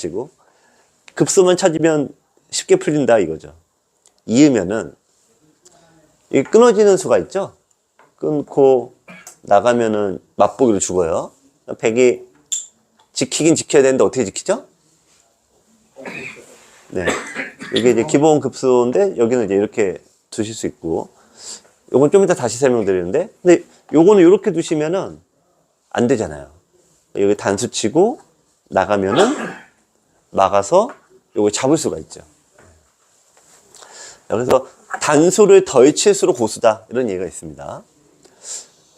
마시고 급소만 찾으면 쉽게 풀린다 이거죠. 이으면은 이 끊어지는 수가 있죠. 끊고 나가면은 맛보기로 죽어요. 백이 지키긴 지켜야 되는데 어떻게 지키죠? 네. 이게 이제 기본 급수인데 여기는 이제 이렇게 두실 수 있고 요건 좀 이따 다시 설명드리는데 근데 요거는 이렇게 두시면은 안 되잖아요. 여기 단수 치고 나가면은 막아서 요거 잡을 수가 있죠. 그래서 단수를 덜 칠수록 고수다 이런 얘기가 있습니다.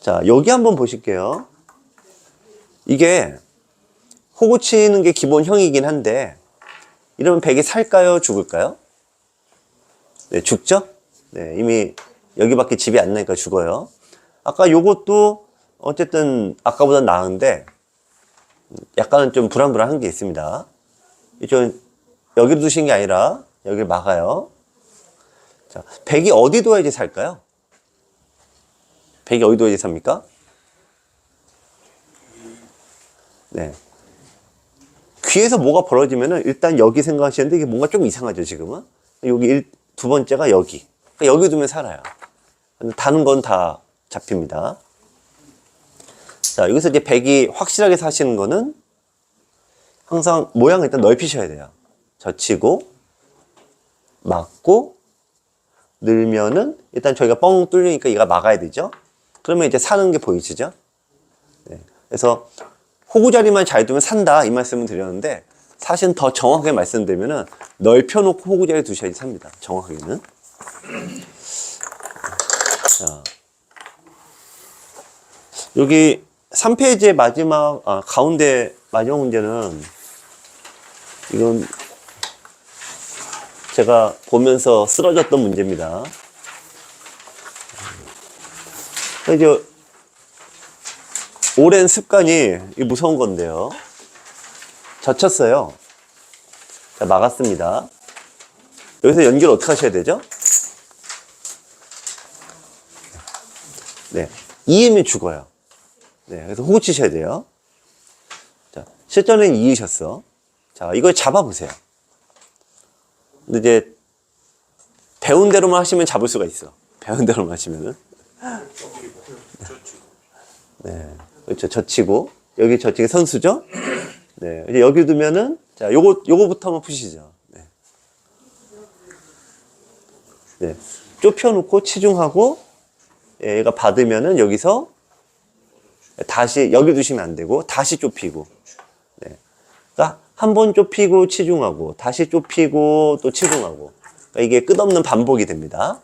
자 여기 한번 보실게요. 이게 호구 치는 게 기본형이긴 한데 이러면 백이 살까요 죽을까요? 네 죽죠? 네 이미 여기밖에 집이 안 나니까 죽어요. 아까 요것도 어쨌든 아까보다 나은데 약간은 좀 불안불안한 게 있습니다. 이좀 여기로 두신 게 아니라 여기를 막아요. 자, 백이 어디 둬야지 살까요? 백이 어디 둬야지 삽니까? 네. 귀에서 뭐가 벌어지면은 일단 여기 생각하시는데 이게 뭔가 좀 이상하죠, 지금은? 여기 일, 두 번째가 여기. 그러니까 여기 두면 살아요. 다는 건다 잡힙니다. 자, 여기서 이제 백이 확실하게 사시는 거는 항상 모양을 일단 넓히셔야 돼요. 젖히고, 막고, 늘면은 일단 저희가 뻥 뚫리니까 얘가 막아야 되죠. 그러면 이제 사는 게 보이시죠? 네. 그래서 호구 자리만 잘 두면 산다 이 말씀을 드렸는데 사실은 더 정확하게 말씀드리면은 넓혀놓고 호구 자리 두셔야지 삽니다. 정확하게는. 자, 여기 3페이지의 마지막 아, 가운데 마지막 문제는 이건 제가 보면서 쓰러졌던 문제입니다. 이제 오랜 습관이 이 무서운 건데요. 젖혔어요. 자, 막았습니다. 여기서 연결 어떻게 하셔야 되죠? 네. 이으면 죽어요. 네. 그래서 호구 치셔야 돼요. 자, 실전엔 이으셨어. 자, 이걸 잡아보세요. 근데 이제 배운 대로만 하시면 잡을 수가 있어. 배운 대로만 하시면은. 네. 그렇죠. 젖히고. 여기 젖히기 선수죠? 네. 이제 여기 두면은, 자, 요거, 요거부터 한번 푸시죠. 네. 네. 좁혀놓고 치중하고, 예, 얘가 받으면은 여기서 다시, 여기 두시면 안 되고, 다시 좁히고. 네. 그러니까 한 번 좁히고 치중하고, 다시 좁히고 또 치중하고. 그러니까 이게 끝없는 반복이 됩니다.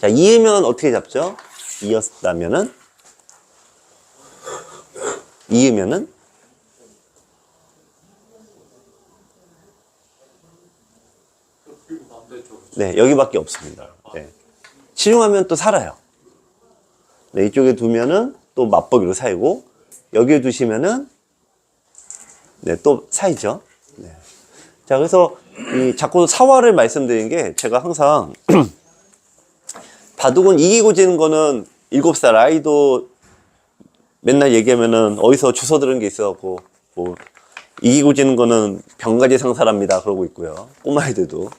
자, 이으면 어떻게 잡죠? 이었다면은, 이으면은, 네, 여기밖에 없습니다. 네. 치중하면 또 살아요. 네, 이쪽에 두면은 또 맛보기로 살고, 여기에 두시면은, 네, 또 사이죠. 네. 자, 그래서 이 자꾸 사화를 말씀드린 게 제가 항상 바둑은 이기고 지는 거는 일곱 살 아이도 맨날 얘기하면은 어디서 주워 들은 게 있어갖고 뭐 이기고 지는 거는 병가지 상사랍니다 그러고 있고요 꼬마애들도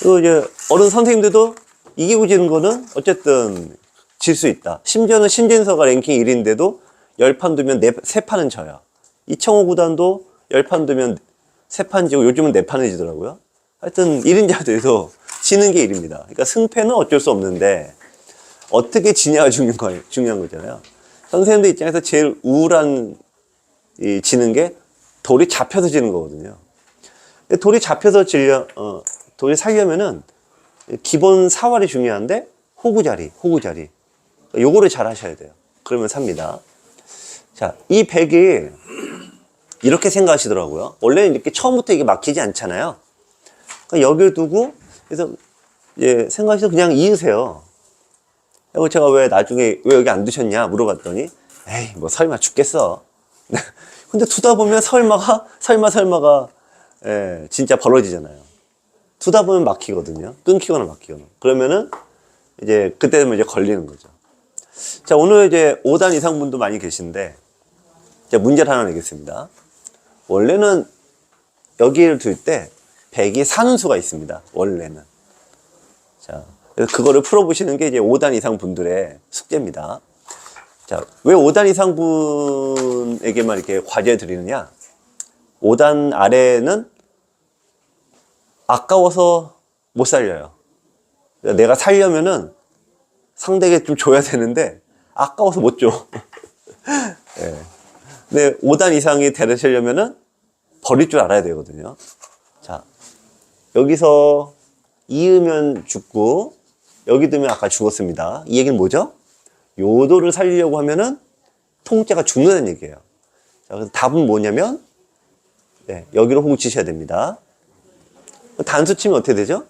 그리고 이제 어른 선생님들도 이기고 지는 거는 어쨌든 질 수 있다 심지어는 신진서가 랭킹 1인데도 열판 두면 네, 세 판은 져요 이청호 구단도 열판 두면 세판 지고 요즘은 네 판을 지더라고요 하여튼 1인자들도 지는 게 일입니다 그러니까 승패는 어쩔 수 없는데 어떻게 지냐가 중요한, 거, 중요한 거잖아요. 선생님들 입장에서 제일 우울한 이 지는 게 돌이 잡혀서 지는 거거든요. 돌이 잡혀서 질려, 어, 돌이 살려면은 기본 사활이 중요한데 호구 자리, 호구 자리. 요거를 잘 하셔야 돼요. 그러면 삽니다. 자, 이 백이 이렇게 생각하시더라고요. 원래는 이렇게 처음부터 이게 막히지 않잖아요. 그러니까 여기를 두고, 그래서, 예, 생각하셔서 그냥 이으세요. 그리고 제가 왜 나중에 왜 여기 안 두셨냐 물어봤더니 에이 뭐 설마 죽겠어 근데 두다 보면 설마가 설마 설마가 예, 진짜 벌어지잖아요 두다 보면 막히거든요 끊기거나 막히거나 그러면은 이제 그때 되면 이제 걸리는 거죠 자 오늘 이제 5단 이상 분도 많이 계신데 제가 문제를 하나 내겠습니다 원래는 여기를 둘 때 100이 사는 수가 있습니다. 원래는. 자, 그거를 풀어보시는 게 이제 5단 이상 분들의 숙제입니다. 자, 왜 5단 이상 분에게만 이렇게 과제 드리느냐? 5단 아래는 아까워서 못 살려요. 내가 살려면은 상대에게 좀 줘야 되는데 아까워서 못 줘. 예. 근데 5단 이상이 되려면은 버릴 줄 알아야 되거든요. 자, 여기서 이으면 죽고 여기 두면 아까 죽었습니다. 이 얘기는 뭐죠? 요도를 살리려고 하면은 통째가 죽는다는 얘기예요. 자, 그래서 답은 뭐냐면 네, 여기로 호구 치셔야 됩니다. 단수 치면 어떻게 되죠?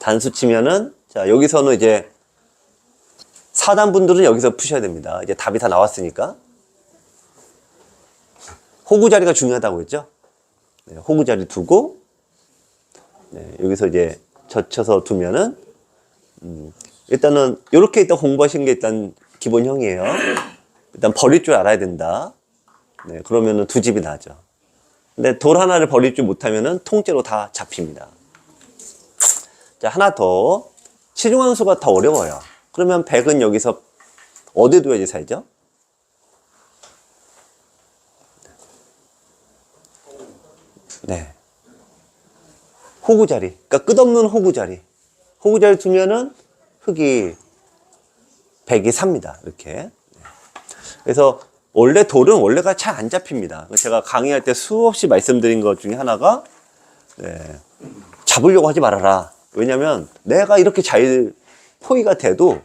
단수 치면은 자 여기서는 이제 사단 분들은 여기서 푸셔야 됩니다. 이제 답이 다 나왔으니까 호구 자리가 중요하다고 했죠. 네, 호구 자리 두고 네, 여기서 이제 젖혀서 두면은 음, 일단은 이렇게 일단 공부하신 게 일단 기본형이에요. 일단 버릴 줄 알아야 된다. 네, 그러면은 두 집이 나죠. 근데 돌 하나를 버릴 줄 못하면은 통째로 다 잡힙니다. 자, 하나 더. 치중함수가 더 어려워요. 그러면 100은 여기서 어디 둬야지 살죠? 네. 호구 자리. 그러니까 끝없는 호구 자리. 호구 자리 두면은 흙이 100이 삽니다. 이렇게. 네. 그래서 원래 돌은 원래가 잘 안 잡힙니다. 제가 강의할 때 수없이 말씀드린 것 중에 하나가 네, 잡으려고 하지 말아라. 왜냐면 내가 이렇게 잘 포위가 돼도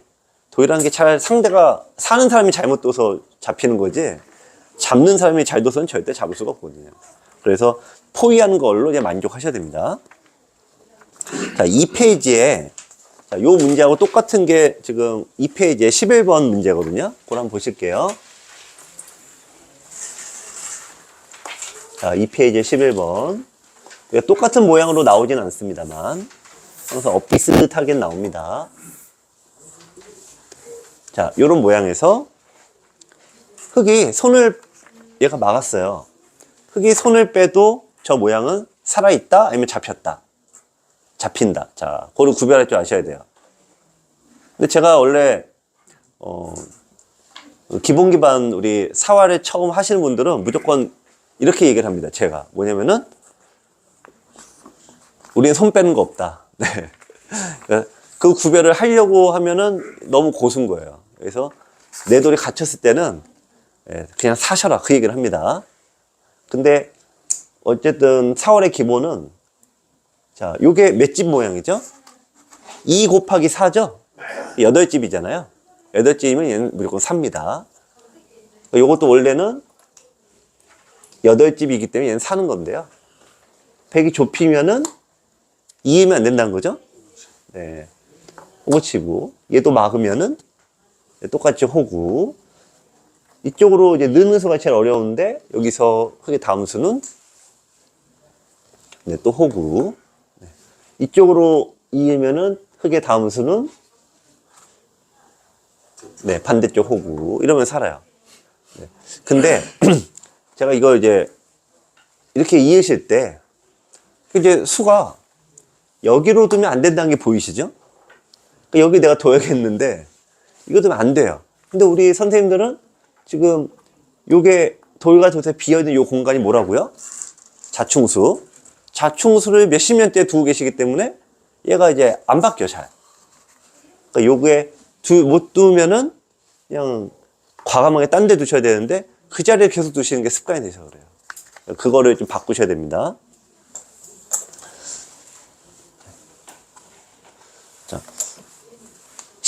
돌이라는 게 잘 상대가 사는 사람이 잘못 둬서 잡히는 거지 잡는 사람이 잘 둬서는 절대 잡을 수가 없거든요. 그래서 포위하는 걸로 이제 만족하셔야 됩니다. 자, 2페이지에 자, 요 문제하고 똑같은 게 지금 2페이지에 11번 문제거든요. 그걸 한번 보실게요. 자, 2페이지 11번. 똑같은 모양으로 나오진 않습니다만, 항상 엇비슷하게 나옵니다. 자, 요런 모양에서 흙이 손을 얘가 막았어요. 흙이 손을 빼도 저 모양은 살아있다? 아니면 잡혔다? 잡힌다. 자, 그걸 구별할 줄 아셔야 돼요. 근데 제가 원래, 어, 기본 기반 우리 사활을 처음 하시는 분들은 무조건 이렇게 얘기를 합니다. 제가. 뭐냐면은, 우리는 손 빼는 거 없다. 네. 그 구별을 하려고 하면은 너무 고순 거예요. 그래서 내 돌이 갇혔을 때는 예, 그냥 사셔라. 그 얘기를 합니다. 근데 어쨌든 4월의 기본은 자, 요게 몇 집 모양이죠? 2 곱하기 4죠? 8집이잖아요. 8집이면 얘는 무조건 4입니다. 요것도 원래는 8집이기 때문에 얘는 사는 건데요. 100이 좁히면은 2이면 안 된다는 거죠? 네. 호구 치고, 얘도 막으면은 똑같이 호구. 이쪽으로 이제 넣는 수가 제일 어려운데, 여기서 크게 다음 수는 네, 또 호구. 네. 이쪽으로 이으면은 흙의 다음 수는 네, 반대쪽 호구. 이러면 살아요. 네. 근데 제가 이걸 이제 이렇게 이으실 때 이제 수가 여기로 두면 안 된다는 게 보이시죠? 여기 내가 둬야겠는데 이거 두면 안 돼요. 근데 우리 선생님들은 지금 요게 돌과 돛에 비어있는 요 공간이 뭐라고요? 자충수. 자충수를 몇십 년째 두고 계시기 때문에 얘가 이제 안 바뀌어 잘. 그러니까 요게 두, 못 두면은 그냥 과감하게 딴 데 두셔야 되는데 그 자리에 계속 두시는 게 습관이 되셔서 그래요. 그거를 좀 바꾸셔야 됩니다.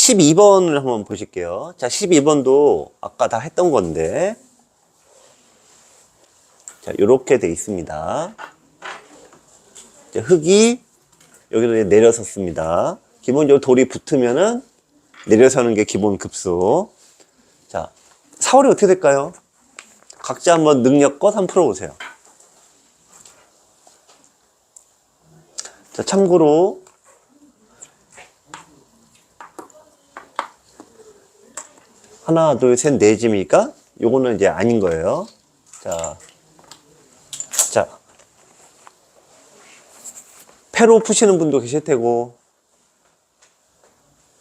12번을 한번 보실게요. 자, 12번도 아까 다 했던 건데, 자, 요렇게 돼 있습니다. 자, 흙이 여기로 내려섰습니다. 기본적으로 돌이 붙으면은 내려서는 게 기본 급수. 자, 4월이 어떻게 될까요? 각자 한번 능력껏 한번 풀어보세요. 자, 참고로 하나, 둘, 셋, 네 집이니까 요거는 이제 아닌 거예요. 자, 자, 패로 푸시는 분도 계실 테고,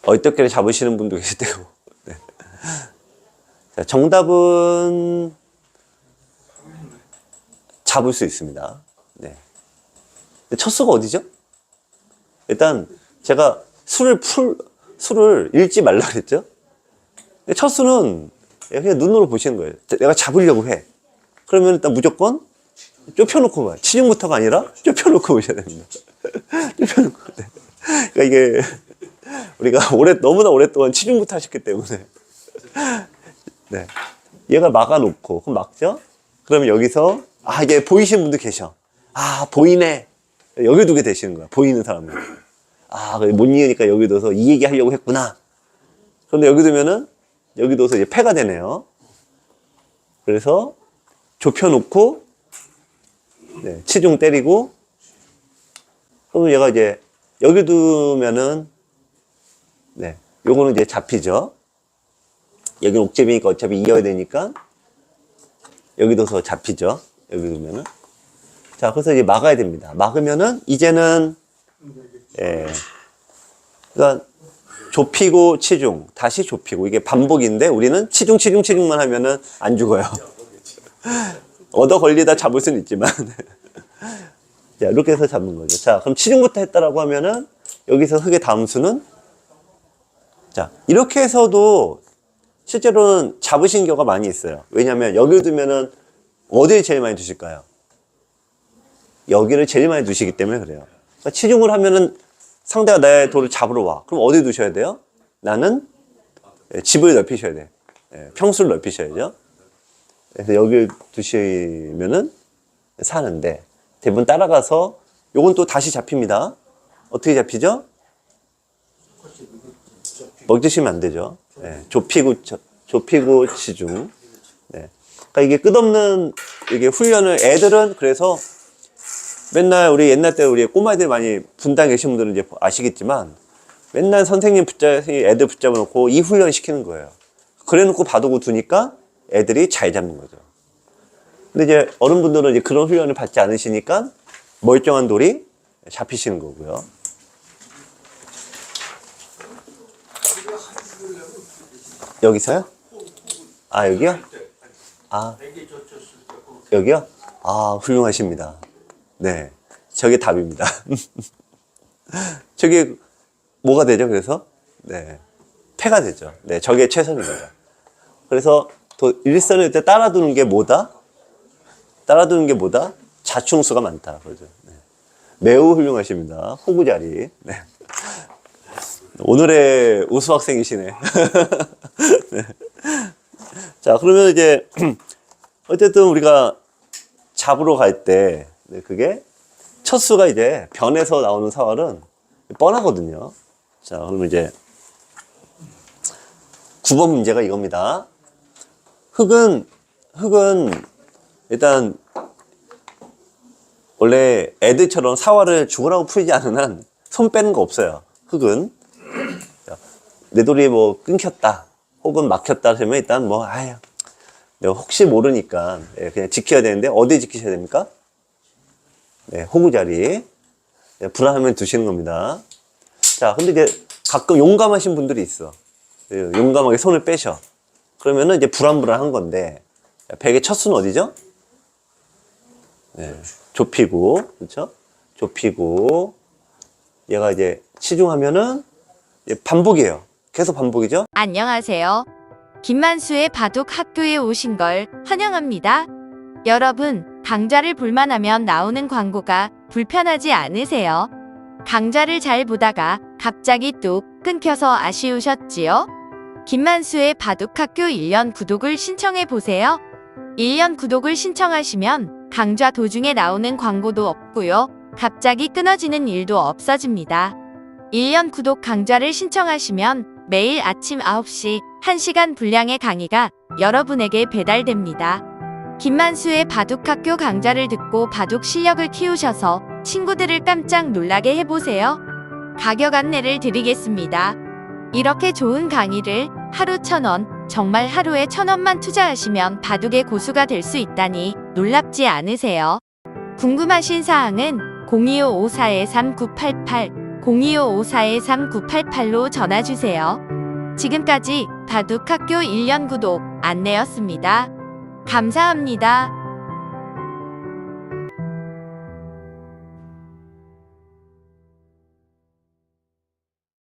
어이떡게를 잡으시는 분도 계실 테고. 네. 자, 정답은 잡을 수 있습니다. 네. 첫 수가 어디죠? 일단 제가 술을 풀, 술을 읽지 말라 그랬죠? 첫 수는 그냥 눈으로 보시는 거예요. 내가 잡으려고 해. 그러면 일단 무조건 좁혀놓고 봐요. 치중부터가 아니라 좁혀놓고 보셔야 됩니다. 좁혀놓고. 네. 그러니까 이게 우리가 오래 너무나 오랫동안 치중부터 하셨기 때문에 네. 얘가 막아놓고 그럼 막죠? 그러면 여기서 아 이게 보이시는 분도 계셔. 아 보이네. 여기 두게 되시는 거야. 보이는 사람은. 아, 못 이으니까 여기 둬서 이 얘기 하려고 했구나. 그런데 여기 두면은 여기 둬서 이제 패가 되네요. 그래서 좁혀놓고 네, 치중 때리고 그러면 얘가 이제 여기 두면은 네, 요거는 이제 잡히죠. 여기는 옥제비니까 어차피 이어야 되니까 여기 둬서 잡히죠. 여기 두면은 자, 그래서 이제 막아야 됩니다. 막으면은 이제는 예. 그러니까 좁히고 치중, 다시 좁히고 이게 반복인데 우리는 치중 치중 치중만 하면은 안 죽어요. 얻어 걸리다 잡을 수는 있지만 자, 이렇게 해서 잡는 거죠. 자, 그럼 치중부터 했다라고 하면은 여기서 흙의 다음 수는 자, 이렇게 해서도 실제로는 잡으신 경우가 많이 있어요. 왜냐면 여기 두면은 어디에 제일 많이 두실까요? 여기를 제일 많이 두시기 때문에 그래요. 그러니까 치중을 하면은 상대가 나의 돌을 잡으러 와. 그럼 어디 두셔야 돼요? 나는 예, 집을 넓히셔야 돼. 예, 평수를 넓히셔야죠. 그래서 여기 두시면은 사는데 대부분 따라가서 요건 또 다시 잡힙니다. 어떻게 잡히죠? 먹드시면 안 되죠. 예, 좁히고 저- 좁히고 치중. 네. 그러니까 이게 끝없는 이게 훈련을 애들은 그래서 맨날 우리 옛날 때 우리 꼬마애들 많이 분당 계신 분들은 이제 아시겠지만 맨날 선생님 붙잡 애들 붙잡아 놓고 이 훈련 시키는 거예요. 그래 놓고 봐두고 두니까 애들이 잘 잡는 거죠. 근데 이제 어른분들은 이제 그런 훈련을 받지 않으시니까 멀쩡한 돌이 잡히시는 거고요. 여기서요? 아, 여기요? 아, 여기요? 아, 훌륭하십니다. 네. 저게 답입니다. 저게 뭐가 되죠, 그래서? 네. 패가 되죠. 네, 저게 거죠. 그래서 도, 일선을 때 따라두는 게 뭐다? 따라두는 게 뭐다? 자충수가 많다. 그러죠. 네. 매우 훌륭하십니다. 호구 자리. 네. 오늘의 우수 학생이시네. 네. 자, 그러면 이제, 어쨌든 우리가 잡으러 갈 때, 네, 그게 첫 수가 이제 변에서 나오는 사활은 뻔하거든요. 자, 그러면 이제 9번 문제가 이겁니다. 흙은, 흙은 일단 원래 애들처럼 사활을 죽으라고 풀지 않은 한 손 빼는 거 없어요. 흙은. 자, 내 돌이 뭐 끊겼다. 혹은 막혔다 하면 일단 뭐, 내가 혹시 모르니까 예, 그냥 지켜야 되는데 어디 지키셔야 됩니까? 네, 호구 자리. 네, 불안하면 두시는 겁니다. 자, 근데 이제 가끔 용감하신 분들이 있어. 예, 용감하게 손을 빼셔. 그러면은 이제 불안불안한 건데, 자, 백의 첫 수는 어디죠? 네, 좁히고, 그렇죠? 좁히고, 얘가 이제 치중하면은 반복이에요. 계속 반복이죠? 안녕하세요. 김만수의 바둑 학교에 오신 걸 환영합니다. 여러분, 강좌를 볼만하면 나오는 광고가 불편하지 않으세요? 강좌를 잘 보다가 갑자기 뚝 끊겨서 아쉬우셨지요? 김만수의 바둑 학교 1년 구독을 신청해 보세요. 1년 구독을 신청하시면 강좌 도중에 나오는 광고도 없고요. 갑자기 끊어지는 일도 없어집니다. 1년 구독 강좌를 신청하시면 매일 아침 9시 1시간 분량의 강의가 여러분에게 배달됩니다. 김만수의 바둑학교 강좌를 듣고 바둑 실력을 키우셔서 친구들을 깜짝 놀라게 해보세요. 가격 안내를 드리겠습니다. 이렇게 좋은 강의를 하루 천 원, 정말 하루에 천 원만 투자하시면 바둑의 고수가 될 수 있다니 놀랍지 않으세요? 궁금하신 사항은 0255-413-3988, 0255-413-3988로 전화주세요. 지금까지 바둑학교 1년 구독 안내였습니다. 감사합니다.